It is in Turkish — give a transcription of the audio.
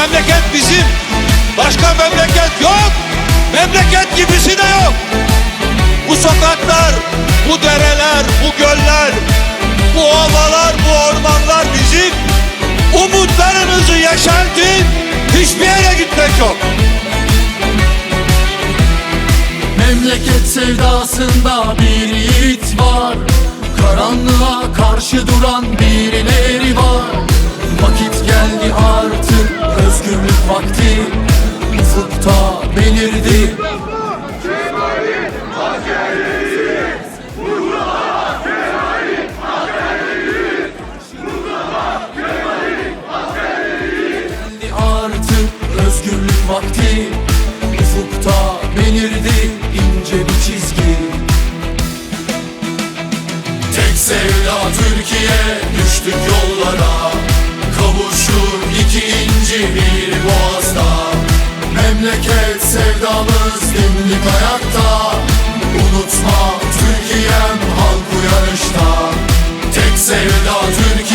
memleket bizim. Başka memleket yok. Memleket gibisi de yok. Bu sokaklar, bu dereler, bu göller, bu ovalar, bu ormanlar bizim. Umutlarınızı yaşartın. Hiçbir yere gitmek yok. Memleket sevdasında bir yiğit var Karanlığa karşı duran birileri vakti Ufukta belirdi. Artık özgürlük vakti Ufukta belirdi. İnce bir çizgi. Tek sevda Türkiye düştük yollara boğazda Memleket sevdamız dimdik ayakta Unutma Türkiye'm halk uyanışta Tek sevda Türkiye